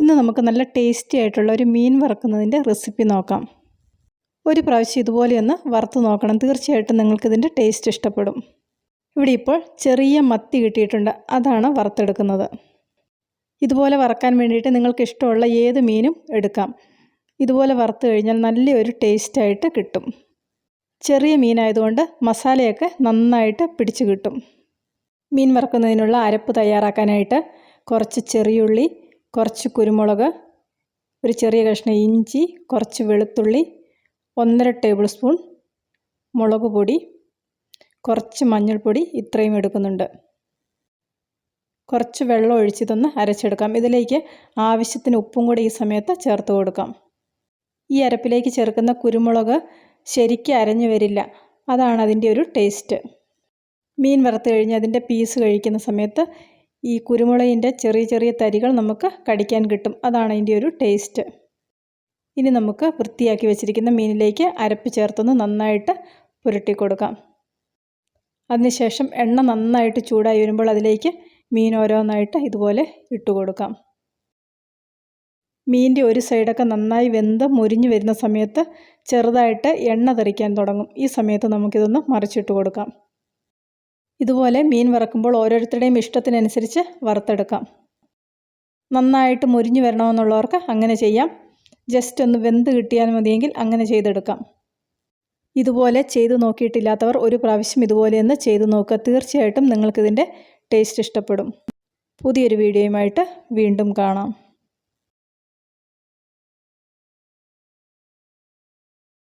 ഇന്ന് നമുക്ക് നല്ല ടേസ്റ്റി ആയിട്ടുള്ള ഒരു മീൻ വറുക്കുന്നതിന്റെ റെസിപ്പി നോക്കാം. ഒരു പ്രാവശ്യം ഇതുപോലെ ഒന്ന് വറുത്ത് നോക്കണം. തീർച്ചയായിട്ടും നിങ്ങൾക്കിതിന്റെ ടേസ്റ്റ് ഇഷ്ടപ്പെടും. ഇവിടെ ഇപ്പോൾ ചെറിയ മത്തി കിട്ടിയിട്ടുണ്ട്. അതാണ് വറുത്തെടുക്കുന്നത്. ഇതുപോലെ വറക്കാൻ വേണ്ടിയിട്ട് നിങ്ങൾക്ക് ഇഷ്ടമുള്ള ഏത് മീനും എടുക്കാം. ഇതുപോലെ വറുത്ത് കഴിഞ്ഞാൽ നല്ലൊരു ടേസ്റ്റായിട്ട് കിട്ടും. ചെറിയ മീനായതുകൊണ്ട് മസാലയൊക്കെ നന്നായിട്ട് പിടിച്ചു കിട്ടും. മീൻ വറുക്കുന്നതിനുള്ള അരപ്പ് തയ്യാറാക്കാനായിട്ട് കുറച്ച് ചെറിയുള്ളി കുറച്ച് കുരുമുളക് ഒരു ചെറിയ കഷ്ണം ഇഞ്ചി കുറച്ച് വെളുത്തുള്ളി ഒന്നര ടേബിൾ സ്പൂൺ മുളക് പൊടി കുറച്ച് മഞ്ഞൾപ്പൊടി ഇത്രയും എടുക്കുന്നുണ്ട്. കുറച്ച് വെള്ളം ഒഴിച്ചിതൊന്ന് അരച്ചെടുക്കാം. ഇതിലേക്ക് ആവശ്യത്തിന് ഉപ്പും കൂടി ഈ സമയത്ത് ചേർത്ത് കൊടുക്കാം. ഈ അരപ്പിലേക്ക് ചേർക്കുന്ന കുരുമുളക് ശരിക്കും അരഞ്ഞു വരില്ല. അതാണ് അതിന്റെ ഒരു ടേസ്റ്റ്. മീൻ വറുത്ത് കഴിഞ്ഞ് അതിന്റെ പീസ് കഴിക്കുന്ന സമയത്ത് ഈ കുരുമുളകിന്റെ ചെറിയ ചെറിയ തരികൾ നമുക്ക് കടിക്കാൻ കിട്ടും. അതാണ് അതിന്റെ ഒരു ടേസ്റ്റ്. ഇനി നമുക്ക് വൃത്തിയാക്കി വെച്ചിരിക്കുന്ന മീനിലേക്ക് അരപ്പ് ചേർത്തൊന്ന് നന്നായിട്ട് പുരട്ടി കൊടുക്കാം. അതിനുശേഷം എണ്ണ നന്നായിട്ട് ചൂടായി വരുമ്പോൾ അതിലേക്ക് മീൻ ഓരോന്നായിട്ട് ഇതുപോലെ ഇട്ട് കൊടുക്കാം. മീനിന്റെ ഒരു സൈഡൊക്കെ നന്നായി വെന്ത് മുരിഞ്ഞു വരുന്ന സമയത്ത് ചെറുതായിട്ട് എണ്ണ തെറിക്കാൻ തുടങ്ങും. ഈ സമയത്ത് നമുക്കിതൊന്ന് മറിച്ചിട്ട് കൊടുക്കാം. ഇതുപോലെ മീൻ വറക്കുമ്പോൾ ഓരോരുത്തരുടെയും ഇഷ്ടത്തിനനുസരിച്ച് വറുത്തെടുക്കാം. നന്നായിട്ട് മുരിഞ്ഞു വരണമെന്നുള്ളവർക്ക് അങ്ങനെ ചെയ്യാം. ജസ്റ്റ് ഒന്ന് വെന്ത് കിട്ടിയാൽ മതിയെങ്കിൽ അങ്ങനെ ചെയ്തെടുക്കാം. ഇതുപോലെ ചെയ്തു നോക്കിയിട്ടില്ലാത്തവർ ഒരു പ്രാവശ്യം ഇതുപോലെ ഒന്ന് ചെയ്തു നോക്കുക. തീർച്ചയായിട്ടും നിങ്ങൾക്കിതിന്റെ ടേസ്റ്റ് ഇഷ്ടപ്പെടും. പുതിയൊരു വീഡിയോയുമായിട്ട് വീണ്ടും കാണാം.